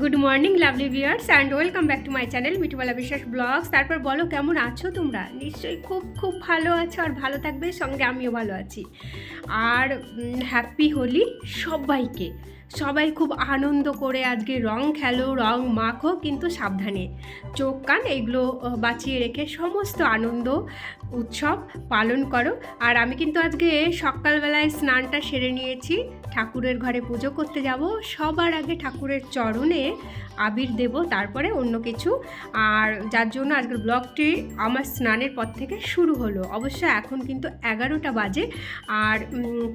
Good morning lovely viewers and welcome back to my channel Mithubala Biswas vlogs তারপর বলো কেমন আছো তোমরা নিশ্চয়ই খুব খুব ভালো আছো আর ভালো থাকবে সঙ্গে আমিও ভালো আছি আর হ্যাপি হোলি সবাইকে। সবাই খুব আনন্দ করে আজকে রং খেলো, রং মাখো, কিন্তু সাবধানে। চোখ, কান এগুলো বাঁচিয়ে রেখে সমস্ত আনন্দ, উৎসব পালন করো। আর আমি কিন্তু আজকে সকালবেলায় স্নানটা সেরে নিয়েছি। ঠাকুরের ঘরে পুজো করতে যাব। সবার আগে ঠাকুরের চরণে আবির দেব, তারপরে অন্য কিছু। আর যার জন্য আজকের ব্লগটি আমার স্নানের পর থেকে শুরু হলো। অবশ্য এখন কিন্তু এগারোটা বাজে। আর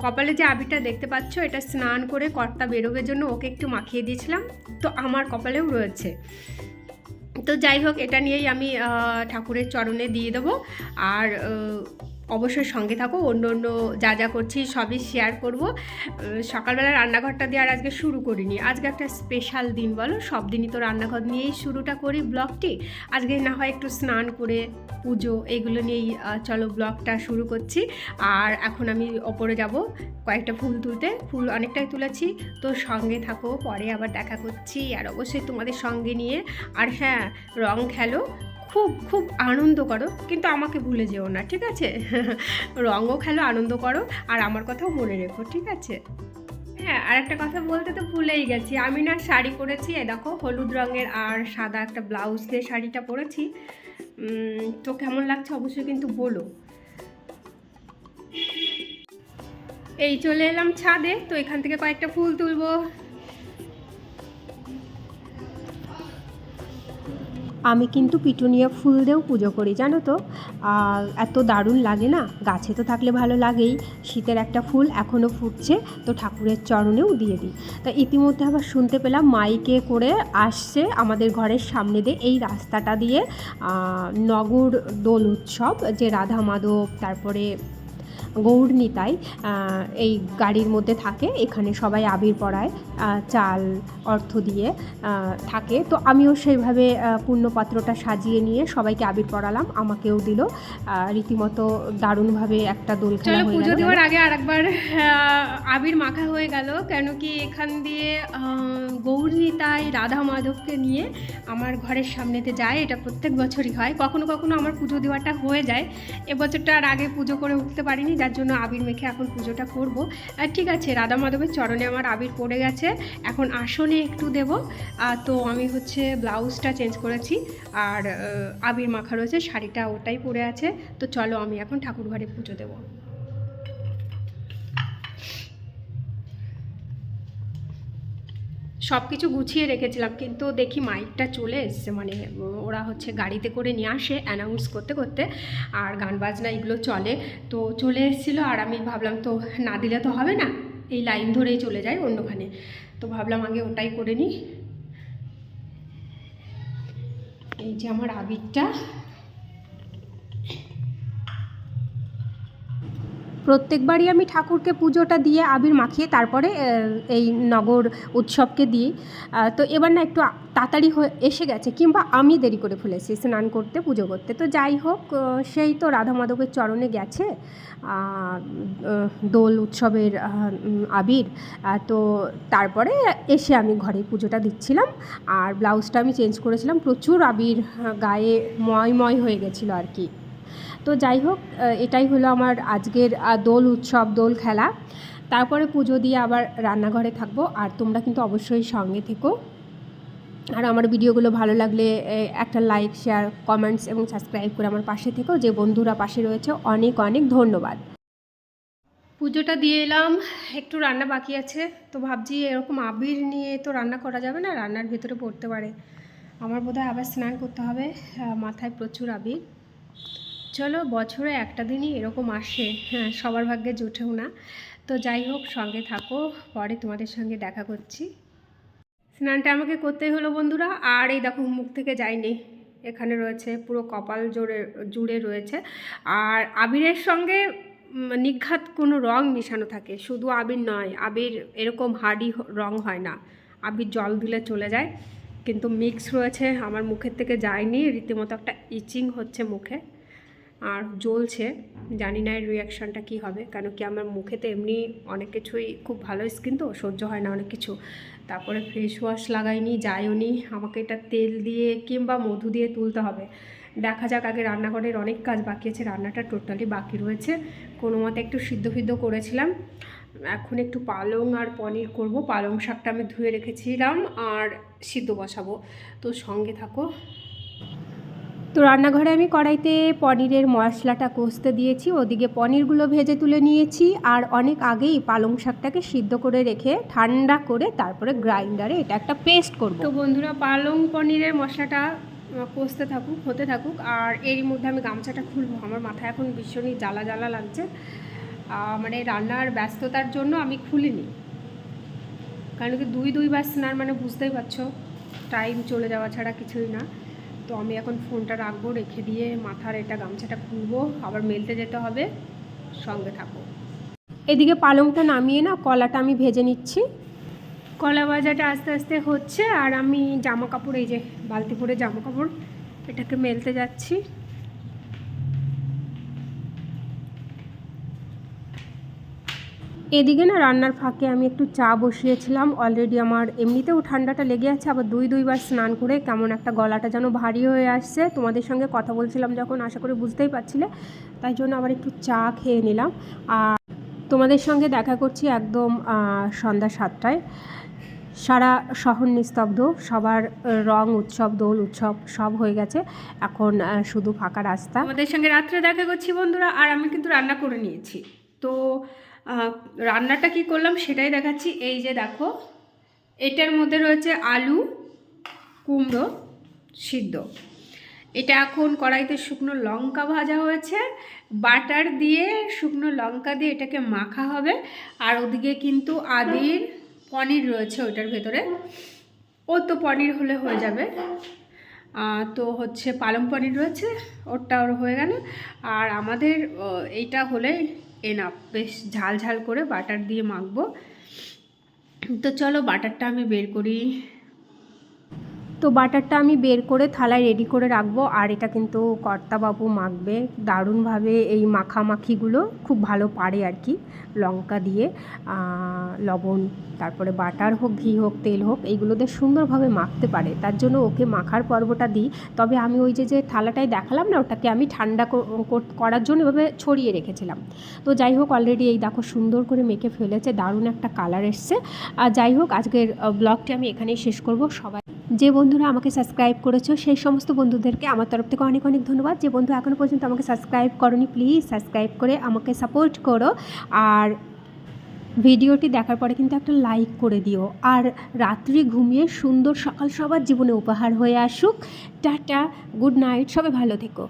কপালে যে আবিরটা দেখতে পাচ্ছ, এটা স্নান করে কর্তা বেরোবের জন্য ওকে একটু মাখিয়ে দিয়েছিলাম। তো আমার কপালেও রয়েছে। তো যাই হোক, এটা নিয়েই আমি ঠাকুরের চরণে দিয়ে দেবো। আর অবশ্যই সঙ্গে থাকো, অন্য অন্য যা যা করছি সবই শেয়ার করব। সকালবেলা রান্নাঘরটা দিয়ে আর আজকে শুরু করিনি। আজকে একটা স্পেশাল দিন বলো, সব দিনই তো রান্নাঘর নিয়েই শুরুটা করি ব্লগটি। আজকে না হয় একটু স্নান করে, পুজো এগুলো নিয়েই চলো ব্লগটা শুরু করছি। আর এখন আমি ওপরে যাব কয়েকটা ফুল তুলতে। ফুল অনেকটাই তুলেছি, তো সঙ্গে থাকো, পরে আবার দেখা করছি। আর অবশ্যই তোমাদের সঙ্গে নিয়ে, আর হ্যাঁ রং খেলো খুব খুব আনন্দ করো, কিন্তু আমাকে ভুলে যেও না, ঠিক আছে? রঙও খেলো, আনন্দ করো, আর আমার কথাও মনে রেখো, ঠিক আছে? হ্যাঁ আর একটা কথা বলতে তো ভুলেই গেছি। আমি না শাড়ি পরেছি দেখো, হলুদ রঙের আর সাদা একটা ব্লাউজ দিয়ে শাড়িটা পরেছি। তো কেমন লাগছে অবশ্যই কিন্তু বলো। এই চলে এলাম ছাদে, তো এখান থেকে কয়েকটা ফুল তুলবো। আমি কিন্তু পিটুনিয়া ফুল দিয়েও পুজো করি, জানো তো? এত দারুণ লাগে না? গাছে তো থাকলে ভালো লাগেই। শীতের একটা ফুল এখনও ফুটছে, তো ঠাকুরের চরণেও দিয়ে দিই। তা ইতিমধ্যে আবার শুনতে পেলাম মাইকে করে আসছে আমাদের ঘরের সামনে দিয়ে এই রাস্তাটা দিয়ে নগর দোল উৎসব, যে রাধা মাধব, তারপরে গৌরনীতাই এই গাড়ির মধ্যে থাকে এখানে সবাই আবির পড়ায় চাল অর্থ দিয়ে থাকে। তো আমিও সেইভাবে পূর্ণপাত্রটা সাজিয়ে নিয়ে সবাইকে আবির পড়ালাম আমাকেও দিল রীতিমতো দারুণভাবে একটা দোল খেলা হয়ে পুজো দেওয়ার আগে আরেকবার আবির মাখা হয়ে গেল কেন কি এখান দিয়ে গৌরনীতাই রাধা মাধবকে নিয়ে আমার ঘরের সামনেতে যায় এটা প্রত্যেক বছরই হয়। কখনো কখনো আমার পুজো দেওয়াটা হয়ে যায়। এবছরটা আর আগে পুজো করে উঠতে পারিনি যার জন্য আবির মেখে এখন পুজোটা করব। আর ঠিক আছে, রাধা মাধবের চরণে আমার আবির পড়ে গেছে। এখন আসনে একটু দেব। তো আমি হচ্ছে ব্লাউজটা চেঞ্জ করেছি আর আবির মাখা রয়েছে, শাড়িটা ওটাই পরে আছে। তো চলো আমি এখন ঠাকুর ঘরে পুজো দেবো। সব কিছু গুছিয়ে রেখেছিলাম, কিন্তু দেখি মাইকটা চলে এসছে। মানে ওরা হচ্ছে গাড়িতে করে নিয়ে আসে অ্যানাউন্স করতে করতে, আর গান বাজনা এগুলো চলে। তো চলে এসেছিল, আর আমি ভাবলাম, তো না দিলে তো হবে না, এই লাইন ধরেই চলে যায় অন্যখানে। তো ভাবলাম, আগে ওটাই করে নিই। এই যে আমার আবিরটা প্রত্যেকবারই আমি ঠাকুরকে পুজোটা দিয়ে আবির মাখিয়ে তারপরে এই নগর উৎসবকে দিই। তো এবার না একটু তাড়াতাড়ি হয়ে এসে গেছে, কিংবা আমি দেরি করে ফেলেছি স্নান করতে, পুজো করতে। তো যাই হোক সেই তো রাধা মাধবের চরণে গেছে দোল উৎসবের আবির। তো তারপরে এসে আমি ঘরে পুজোটা দিচ্ছিলাম, আর ব্লাউজটা আমি চেঞ্জ করেছিলাম। প্রচুর আবির গায়ে ময় ময় হয়ে গেছিল আর কি। তো যাই হোক এটাই হলো আমার আজকের দোল উৎসব, দোল খেলা। তারপরে পুজো দিয়ে আবার রান্নাঘরে থাকব, আর তোমরা কিন্তু অবশ্যই সঙ্গে থেকো। আর আমার ভিডিওগুলো ভালো লাগলে একটা লাইক, শেয়ার, কমেন্টস এবং সাবস্ক্রাইব করে আমার পাশে থেকো, যে বন্ধুরা পাশে রয়েছে, অনেক অনেক ধন্যবাদ। পুজোটা দিয়ে এলাম, একটু রান্না বাকি আছে, তো ভাবছি এরকম আবির নিয়ে তো রান্না করা যাবে না, রান্নার ভেতরে পড়তে পারে। আমার বোধহয় আবার স্নান করতে হবে মাথায় প্রচুর আবির। চলো বছরে একটা দিনই এরকম আসে। হ্যাঁ সবার ভাগ্যে জুটেও না। তো যাই হোক, সঙ্গে থাকো, পরে তোমাদের সঙ্গে দেখা করছি। স্নানটা আমাকে করতেই হলো বন্ধুরা, আর এই দেখো মুখ থেকে যায়নি। এখানে রয়েছে পুরো কপাল জোরে, জুড়ে রয়েছে। আর আবিরের সঙ্গে নিঘাত কোনো রং মিশানো থাকে। শুধু আবির নয়, আবির এরকম হার্ডি রং হয় না। আবির জল দিলে চলে যায়। কিন্তু মিক্স রয়েছে, আমার মুখের থেকে যায়নি। রীতিমতো একটা ইচিং হচ্ছে মুখে। আর জ্বলছে, জানি না এর রিয়াকশানটা কী হবে। কেন কি আমার মুখেতে এমনি অনেক কিছুই খুব ভালো স্কিন তো, সহ্য হয় না অনেক কিছু। তারপরে ফেস ওয়াশ লাগাইনি যাইও নি আমাকে এটা তেল দিয়ে কিংবা মধু দিয়ে তুলতে হবে। দেখা যাক, আগে রান্নাঘরের অনেক কাজ বাকি আছে, রান্নাটা টোটালি বাকি রয়েছে। কোনো মতে একটু সিদ্ধ ফিদ্ধ করেছিলাম। এখন একটু পালং আর পনির করব। পালং শাকটা আমি ধুয়ে রেখেছিলাম আর সিদ্ধ বসাবো। তো সঙ্গে থাকো। তো রান্নাঘরে আমি কড়াইতে পনিরের মশলাটা কষতে দিয়েছি, ওদিকে পনিরগুলো ভেজে তুলে নিয়েছি আর অনেক আগেই পালং শাকটাকে সিদ্ধ করে রেখে ঠান্ডা করে তারপরে গ্রাইন্ডারে এটা একটা পেস্ট করব। তো বন্ধুরা, পালং পনিরের মশলাটা কষতে থাকুক, হতে থাকুক আর এরই মধ্যে আমি গামছাটা খুলবো। আমার মাথায় এখন ভীষণই জ্বালা জ্বালা লাগছে। মানে রান্নার ব্যস্ততার জন্য আমি খুলিনি। কারণ কি দুই দুইবার স্নান মানে বুঝতেই পারছ টাইম চলে যাওয়া ছাড়া কিছুই না। তো আমি এখন ফোনটা রাখব, রেখে দিয়ে মাথার এটা গামছাটা খুলবো, আবার মেলতে যেতে হবে, সঙ্গে থাকো এদিকে পালংটা নামিয়ে না, কলাটা আমি ভেজে নিচ্ছি। কলা ভাজাটা আস্তে আস্তে হচ্ছে, আর আমি জামা কাপড় এই যে বালতি করে জামা কাপড় এটাকে মেলতে যাচ্ছি। এদিকে না রান্নার ফাঁকে আমি একটু চা বসিয়েছিলাম। অলরেডি আমার এমনিতেও ঠান্ডাটা লেগে আছে, আবার দুই দুইবার স্নান করে কেমন একটা গলাটা যেন ভারী হয়ে আসছে। তোমাদের সঙ্গে কথা বলছিলাম যখন, আশা করি বুঝতেই পারছিলে, তাই জন্য আবার একটু চা খেয়ে নিলাম। আর তোমাদের সঙ্গে দেখা করছি একদম সন্ধ্যা সাতটায়। সারা শহর নিস্তব্ধ, সবার রং উৎসব, দোল উৎসব সব হয়ে গেছে। এখন শুধু ফাঁকা রাস্তা। আমাদের সঙ্গে রাত্রে দেখা করছি বন্ধুরা, আর আমি কিন্তু রান্না করে নিয়েছি। তো রান্নাটা কি করলাম সেটাই দেখাচ্ছি। এই যে দেখো, এটার মধ্যে রয়েছে আলু, কুমড়ো, সিদ্ধ। এটা এখন কড়াইতে শুকনো লঙ্কা ভাজা হয়েছে। বাটার দিয়ে শুকনো লঙ্কা দিয়ে এটাকে মাখা হবে। আর ওদিকে কিন্তু আদির পনির রয়েছে ওইটার ভেতরে। ও তো পনির হলে হয়ে যাবে। তো হচ্ছে পালং পনির রয়েছে ওরটা ওর হয়ে গেল। আর আমাদের এইটা হলে এনাফ বেশ ঝাল ঝাল করে বাটার দিয়ে মাখবো। তো চলো বাটারটা আমি বের করি। তো বাটারটা আমি বের করে থালায় রেডি করে রাখব। আর এটা কিন্তু কর্তাবাবু মাখবে। দারুণভাবে এই মাখামাখিগুলো খুব ভালো পারে আর কি, লঙ্কা দিয়ে লবণ, তারপরে বাটার হোক, ঘি হোক, তেল হোক, এইগুলো দিয়ে সুন্দরভাবে মাখতে পারে। তার জন্য ওকে মাখার পর্বটা দিই। তবে আমি ওই যে যে থালাটায় দেখালাম না, ওটাকে আমি ঠান্ডা কর- কর- করার জন্য এভাবে ছড়িয়ে রেখেছিলাম। তো যাই হোক অলরেডি এই দেখো সুন্দর করে মেখে ফেলেছে, দারুণ একটা কালার এসছে। আর যাই হোক, আজকের ব্লগটি আমি এখানেই শেষ করব। সবাই যে বন্ধুরা আমাকে সাবস্ক্রাইব করেছ, সেই সমস্ত বন্ধুদেরকে আমার তরফ থেকে অনেক অনেক ধন্যবাদ। যে বন্ধু এখনও পর্যন্ত আমাকে সাবস্ক্রাইব করনি প্লিজ সাবস্ক্রাইব করে আমাকে সাপোর্ট করো। আর ভিডিওটি দেখার পরে কিন্তু একটা লাইক করে দিও। আর রাত্রি ঘুমিয়ে সুন্দর সকাল সবার জীবনে উপহার হয়ে আসুক। টাটা গুড নাইট সবাই ভালো থেকো।